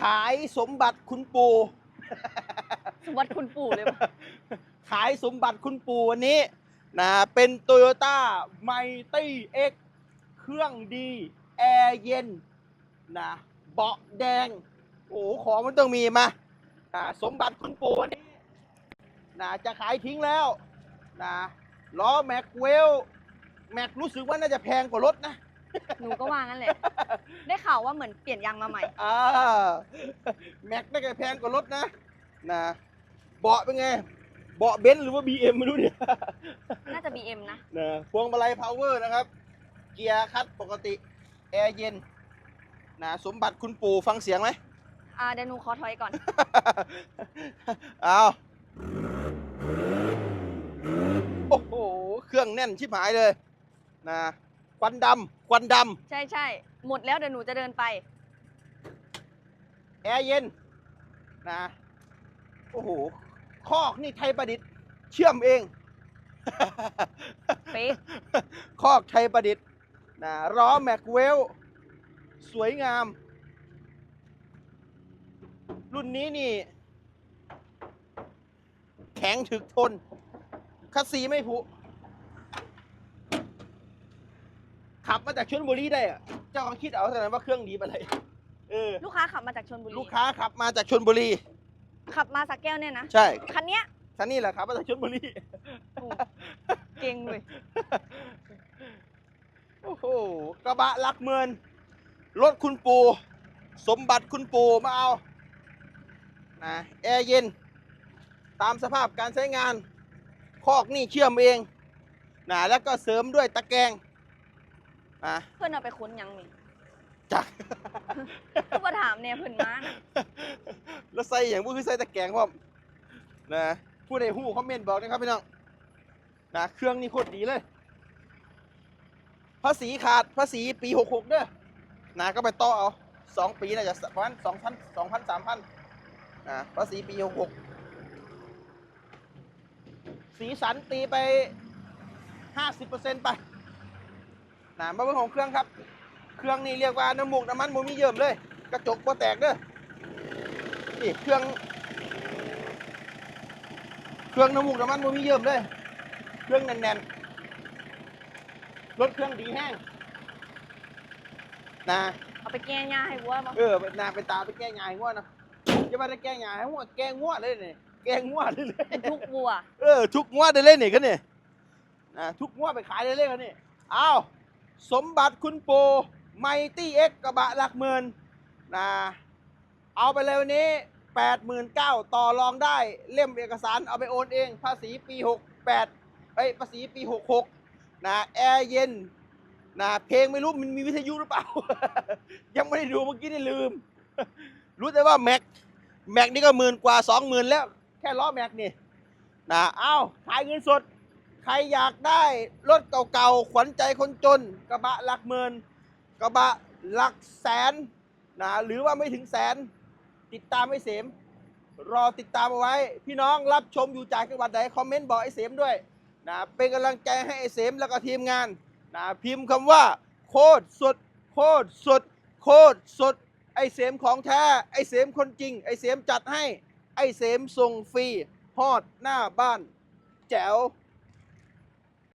ขายสมบัติคุณปู่ สมบัติคุณปู่เลยปะขายสมบัติคุณปู่วันนี้นะเป็น Toyota m i g h t y X เครื่องดี แอร์เย็นนะเบาะแดง โอ้โหของมันต้องมีมานะสมบัติคุณปู่วันนี้นะจะขายทิ้งแล้วนะล้อแม็กเวล แม็กรู้สึกว่าน่าจะแพงกว่ารถนะ หนูก็ว่างั้นแหละ ได้ข่าวว่าเหมือนเปลี่ยนยางมาใหม่ อ่าแม็กน่าจะแพงกว่ารถนะนะเบาะเป็นไง เบาะเบนซ์หรือว่า BM ไม่รู้เนี่ย น่าจะ BM นะ นะพวงมาลัยพาวเวอร์นะครับ เกียร์คัดปกติ แอร์เย็นนะสมบัติคุณปู่ฟังเสียงไหม อ่าเดี๋ยวหนูขอถอยก่อนเอาโอ้โห เครื่องแน่นชิบหายเลยนะ ควันดำควันดใช่ใช่หมดแล้วเดี๋ยวหนูจะเดินไปำแอร์เย็นนะ โอ้โห คอกนี่ไทยประดิษฐ์ เชื่อมเอง เป๊ะ คอกไทยประดิษฐ์นะล้อแม็กเวล สวยงาม รุ่นนี้นี่ แข็งถึกทนคัสซีไม่ผุ ขับมาจากชลบุรีได้อะเจ้าก็คิดเอาเท่านั้นว่าเครื่องดีปะไรเออลูกค้าขับมาจากชลบุรีลูกค้าขับมาจากชลบุรี ขับมาสักแก้วเนี่ยนะใช่คันเนี้ยท่านนี่แหละครับมาจากชลบุรีโอ้เก่งเลยโอ้โหกระบะหลักเมือนรถคุณปู่สมบัติคุณปู่มาเอานะแอร์เย็น ตามสภาพการใช้งาน คอกนี่เชื่อมเองนะแล้วก็เสริมด้วยตะแกรง นะเพื่อนเอาไปค้นยังมีจักผู้ประถามเนี่ยเพื่อนมาน่ะแล้วใส่อย่างพวกคือใส่ตะแกรงพร้อมนะผู้ใดหู้คอมเมนต์บอกนะครับพี่น้องนะเครื่องนี่โคตรดีเลย ภาษีขาดภาษีปีหกหกเด้อนะก็ไปต่อเอาสองปีน่าจะประมาณสองพันสองพันสามพันนะภาษีปีหกหกสีสันตีไปห้าสิบเปอร์เซ็นต์ไป นะมาเบิ่งของเครื่องครับ เครื่องนี่เรียกว่าน้ำมูกน้ำมันโมมีเยิ่มเลย กระจกบ่แตกเด้อนี่เครื่อง เครื่องน้ำมูกน้ำมันโมมีเยิ่มเลย เครื่องแน่นๆรถเครื่องดีแห้งนะเอาไปแก้ยาให้วัวมาเออไปนาไปตาไปแก้ยายง่วนะจะมาได้แก้ยายให้ง่วแก้ง่วเลยเนี่ยแก้ง่วเลยเลยทุกวัว เออทุกงวดได้เล่นนี่กันนี่นะทุกงวดไปขายได้เล่นกันนี่อ้าว สมบัติคุณโปไมตี้เอ็กกระบะหลักหมื่นนะเอาไปเลยวันนี้แปดหมื่นเก้าต่อรองได้เล่มเอกสารเอาไปโอนเอง ภาษีปีหกแปดเอ้ยภาษีปีหกหกนะแอร์เย็นนะเพลงไม่รู้มันมีวิทยุหรือเปล่า ยังไม่ได้ดูเมื่อกี้นี่ลืม รู้แต่ว่าแม็กแม็กนี่ก็หมื่นกว่าสองหมื่นแล้ว แค่ล้อแม็กนี่นะเอ้าขายเงินสด รอยากได้รถเก่าๆ ขวัญใจคนจน กระบะหลักหมื่นกระบะหลักแสนนะหรือว่าไม่ถึงแสน ติดตามไอ้เสม รอติดตามเอาไว้ พี่น้องรับชมอยู่จากจังหวัดใดคอมเมนต์บอกไอ้เสมด้วยนะเป็นกำลังใจให้ไอ้เสมแล้วก็ทีมงานนะพิมพ์คำว่า โคตรสดโคตรสดโคตรสดไอ้เสมของแท้ไอ้เสมคนจริง ไอ้เสมจัดให้ ไอ้เสมส่งฟรีฮอดหน้าบ้าน แจ๋ว